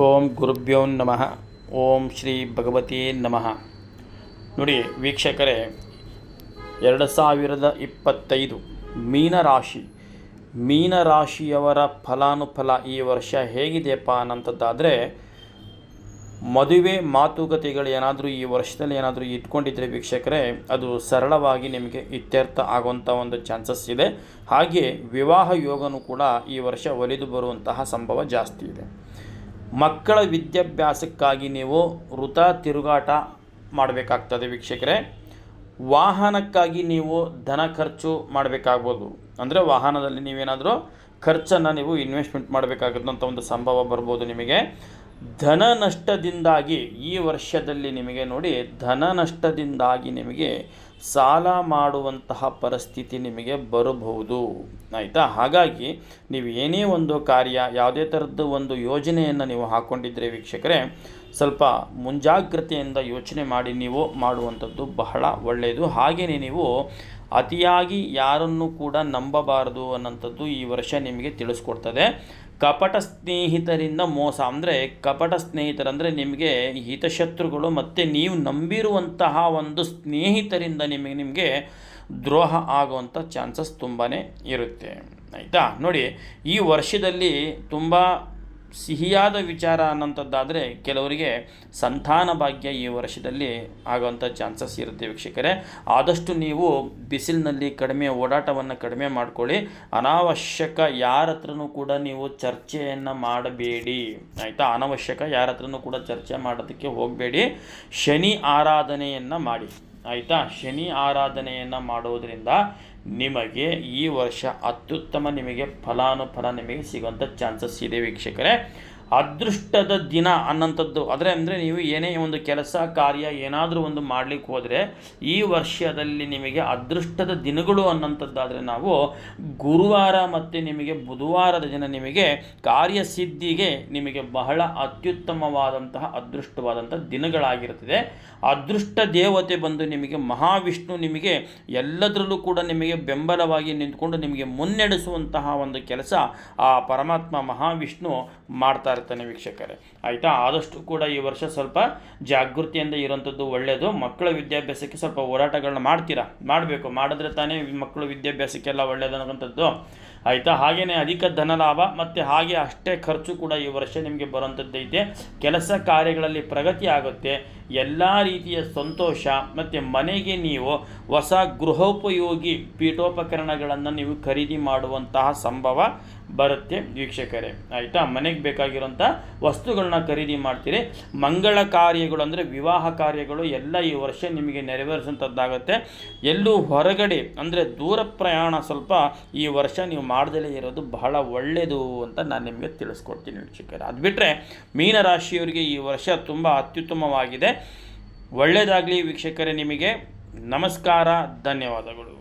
ಓಂ ಗುರುಭ್ಯೋ ನಮಃ. ಓಂ ಶ್ರೀ ಭಗವತಿ ನಮಃ. ನೋಡಿ ವೀಕ್ಷಕರೇ, ಎರಡು ಸಾವಿರದ ಇಪ್ಪತ್ತೈದು ಮೀನರಾಶಿ ಮೀನರಾಶಿಯವರ ಫಲಾನುಫಲ ಈ ವರ್ಷ ಹೇಗಿದೆಯಪ್ಪ ಅನ್ನಂಥದ್ದಾದರೆ, ಮದುವೆ ಮಾತುಕತೆಗಳು ಏನಾದರೂ ಈ ವರ್ಷದಲ್ಲಿ ಏನಾದರೂ ಇಟ್ಕೊಂಡಿದ್ರೆ ವೀಕ್ಷಕರೇ, ಅದು ಸರಳವಾಗಿ ನಿಮಗೆ ಇತ್ಯರ್ಥ ಆಗುವಂಥ ಒಂದು ಚಾನ್ಸಸ್ ಇದೆ. ಹಾಗೆ ವಿವಾಹ ಯೋಗನೂ ಕೂಡ ಈ ವರ್ಷ ಒಲಿದು ಬರುವಂತಹ ಸಂಭವ ಜಾಸ್ತಿ ಇದೆ. ಮಕ್ಕಳ ವಿದ್ಯಾಭ್ಯಾಸಕ್ಕಾಗಿ ನೀವು ವೃತ ತಿರುಗಾಟ ಮಾಡಬೇಕಾಗ್ತದೆ ವೀಕ್ಷಕರೇ. ವಾಹನಕ್ಕಾಗಿ ನೀವು ಧನ ಖರ್ಚು ಮಾಡಬೇಕಾಗ್ಬೋದು. ಅಂದರೆ ವಾಹನದಲ್ಲಿ ನೀವೇನಾದರೂ ಖರ್ಚನ್ನು ನೀವು ಇನ್ವೆಸ್ಟ್ಮೆಂಟ್ ಮಾಡಬೇಕಾಗದಂಥ ಒಂದು ಸಂಭವ ಬರ್ಬೋದು ನಿಮಗೆ. ಧನ ನಷ್ಟದಿಂದಾಗಿ ಈ ವರ್ಷದಲ್ಲಿ ನಿಮಗೆ ನೋಡಿ, ಧನ ನಷ್ಟದಿಂದಾಗಿ ನಿಮಗೆ ಸಾಲ ಮಾಡುವಂತಹ ಪರಿಸ್ಥಿತಿ ನಿಮಗೆ ಬರಬಹುದು. ಆಯಿತಾ? ಹಾಗಾಗಿ ನೀವು ಏನೇ ಒಂದು ಕಾರ್ಯ, ಯಾವುದೇ ಥರದ್ದು ಒಂದು ಯೋಜನೆಯನ್ನು ನೀವು ಹಾಕ್ಕೊಂಡಿದ್ರೆ ವೀಕ್ಷಕರೇ ಸ್ವಲ್ಪ ಮುಂಜಾಗ್ರತೆಯಿಂದ ಯೋಚನೆ ಮಾಡಿ ನೀವು ಮಾಡುವಂಥದ್ದು ಬಹಳ ಒಳ್ಳೆಯದು. ಹಾಗೆಯೇ ನೀವು ಅತಿಯಾಗಿ ಯಾರನ್ನು ಕೂಡ ನಂಬಬಾರದು ಅನ್ನೋಂಥದ್ದು ಈ ವರ್ಷ ನಿಮಗೆ ತಿಳಿಸ್ಕೊಡ್ತದೆ. ಕಪಟ ಸ್ನೇಹಿತರಿಂದ ಮೋಸ ಅಂದರೆ ಕಪಟ ಸ್ನೇಹಿತರಂದರೆ ನಿಮಗೆ ಹಿತಶತ್ರುಗಳು ಮತ್ತು ನೀವು ನಂಬಿರುವಂತಹ ಒಂದು ಸ್ನೇಹಿತರಿಂದ ನಿಮಗೆ ನಿಮಗೆ ದ್ರೋಹ ಆಗುವಂಥ ಚಾನ್ಸಸ್ ತುಂಬಾ ಇರುತ್ತೆ. ಆಯಿತಾ? ನೋಡಿ, ಈ ವರ್ಷದಲ್ಲಿ ತುಂಬ ಸಿಹಿಯಾದ ವಿಚಾರ ಅನ್ನೋಂಥದ್ದಾದರೆ ಕೆಲವರಿಗೆ ಸಂತಾನ ಭಾಗ್ಯ ಈ ವರ್ಷದಲ್ಲಿ ಆಗುವಂಥ ಚಾನ್ಸಸ್ ಇರುತ್ತೆ ವೀಕ್ಷಕರೇ. ಆದಷ್ಟು ನೀವು ಬಿಸಿಲಿನಲ್ಲಿ ಕಡಿಮೆ, ಓಡಾಟವನ್ನು ಕಡಿಮೆ ಮಾಡ್ಕೊಳ್ಳಿ. ಅನಾವಶ್ಯಕ ಯಾರ ಹತ್ರನೂ ಕೂಡ ನೀವು ಚರ್ಚೆಯನ್ನು ಮಾಡಬೇಡಿ. ಆಯಿತಾ? ಅನಾವಶ್ಯಕ ಯಾರ ಹತ್ರನೂ ಕೂಡ ಚರ್ಚೆ ಮಾಡೋದಕ್ಕೆ ಹೋಗಬೇಡಿ. ಶನಿ ಆರಾಧನೆಯನ್ನು ಮಾಡಿ. ಆಯಿತಾ? ಶನಿ ಆರಾಧನೆಯನ್ನು ಮಾಡೋದರಿಂದ ನಿಮಗೆ ಈ ವರ್ಷ ಅತ್ಯುತ್ತಮ ನಿಮಗೆ ಫಲಾನುಫಲ ನಿಮಗೆ ಸಿಗುವಂಥ ಚಾನ್ಸಸ್ ಇದೆ ವೀಕ್ಷಕರೇ. ಅದೃಷ್ಟದ ದಿನ ಅನ್ನಂಥದ್ದು. ಆದರೆ ಅಂದರೆ ನೀವು ಏನೇ ಒಂದು ಕೆಲಸ, ಕಾರ್ಯ ಏನಾದರೂ ಒಂದು ಮಾಡಲಿಕ್ಕೆ ಹೋದರೆ ಈ ವರ್ಷದಲ್ಲಿ ನಿಮಗೆ ಅದೃಷ್ಟದ ದಿನಗಳು ಅನ್ನಂಥದ್ದಾದರೆ ನಾವು ಗುರುವಾರ ಮತ್ತು ನಿಮಗೆ ಬುಧವಾರದ ದಿನ ನಿಮಗೆ ಕಾರ್ಯಸಿದ್ಧಿಗೆ ನಿಮಗೆ ಬಹಳ ಅತ್ಯುತ್ತಮವಾದಂತಹ, ಅದೃಷ್ಟವಾದಂಥ ದಿನಗಳಾಗಿರುತ್ತದೆ. ಅದೃಷ್ಟ ದೇವತೆ ಬಂದು ನಿಮಗೆ, ಮಹಾವಿಷ್ಣು ನಿಮಗೆ ಎಲ್ಲದರಲ್ಲೂ ಕೂಡ ನಿಮಗೆ ಬೆಂಬಲವಾಗಿ ನಿಂತ್ಕೊಂಡು ನಿಮಗೆ ಮುನ್ನಡೆಸುವಂತಹ ಒಂದು ಕೆಲಸ ಆ ಪರಮಾತ್ಮ ಮಹಾವಿಷ್ಣು ಮಾಡ್ತಾ ಇರ್ತಾನೆ ವೀಕ್ಷಕರೇ. ಆಯಿತಾ? ಆದಷ್ಟು ಕೂಡ ಈ ವರ್ಷ ಸ್ವಲ್ಪ ಜಾಗೃತಿಯಿಂದ ಇರೋಂಥದ್ದು ಒಳ್ಳೆಯದು ಮಕ್ಕಳ ವಿದ್ಯಾಭ್ಯಾಸಕ್ಕೆ ಸ್ವಲ್ಪ ಹೋರಾಟಗಳನ್ನ ಮಾಡ್ತೀರಾ? ಮಾಡಬೇಕು. ಮಾಡಿದ್ರೆ ತಾನೇ ಮಕ್ಕಳು ವಿದ್ಯಾಭ್ಯಾಸಕ್ಕೆಲ್ಲ ಒಳ್ಳೇದು ಅನ್ನೋಂಥದ್ದು ಆಯಿತಾ? ಹಾಗೆಯೇ ಅಧಿಕ ಧನ ಲಾಭ ಮತ್ತು ಹಾಗೆ ಅಷ್ಟೇ ಖರ್ಚು ಕೂಡ ಈ ವರ್ಷ ನಿಮಗೆ ಬರುವಂಥದ್ದೈತೆ ಕೆಲಸ ಕಾರ್ಯಗಳಲ್ಲಿ ಪ್ರಗತಿ ಆಗುತ್ತೆ. ಎಲ್ಲ ರೀತಿಯ ಸಂತೋಷ ಮತ್ತು ಮನೆಗೆ ನೀವು ಹೊಸ ಗೃಹೋಪಯೋಗಿ ಪೀಠೋಪಕರಣಗಳನ್ನು ನೀವು ಖರೀದಿ ಮಾಡುವಂತಹ ಸಂಭವ ಬರುತ್ತೆ ವೀಕ್ಷಕರೇ. ಆಯಿತಾ? ಮನೆಗೆ ಬೇಕಾಗಿರೋಂಥ ವಸ್ತುಗಳನ್ನ ಖರೀದಿ ಮಾಡ್ತೀರಿ. ಮಂಗಳ ಕಾರ್ಯಗಳು ಅಂದರೆ ವಿವಾಹ ಕಾರ್ಯಗಳು ಎಲ್ಲ ಈ ವರ್ಷ ನಿಮಗೆ ನೆರವೇರಿಸುವಂಥದ್ದಾಗುತ್ತೆ ಎಲ್ಲೂ ಹೊರಗಡೆ ಅಂದರೆ ದೂರ ಪ್ರಯಾಣ ಸ್ವಲ್ಪ ಈ ವರ್ಷ ನೀವು ಮಾಡದಲೇ ಇರೋದು ಬಹಳ ಒಳ್ಳೆಯದು ಅಂತ ನಾನು ನಿಮಗೆ ತಿಳಿಸ್ಕೊಡ್ತೀನಿ ವೀಕ್ಷಕರೇ. ಅದು ಬಿಟ್ಟರೆ ಮೀನರಾಶಿಯವರಿಗೆ ಈ ವರ್ಷ ತುಂಬ ಅತ್ಯುತ್ತಮವಾಗಿದೆ. ಒಳ್ಳೆಯದಾಗಲಿ ವೀಕ್ಷಕರೇ ನಿಮಗೆ. ನಮಸ್ಕಾರ, ಧನ್ಯವಾದಗಳು.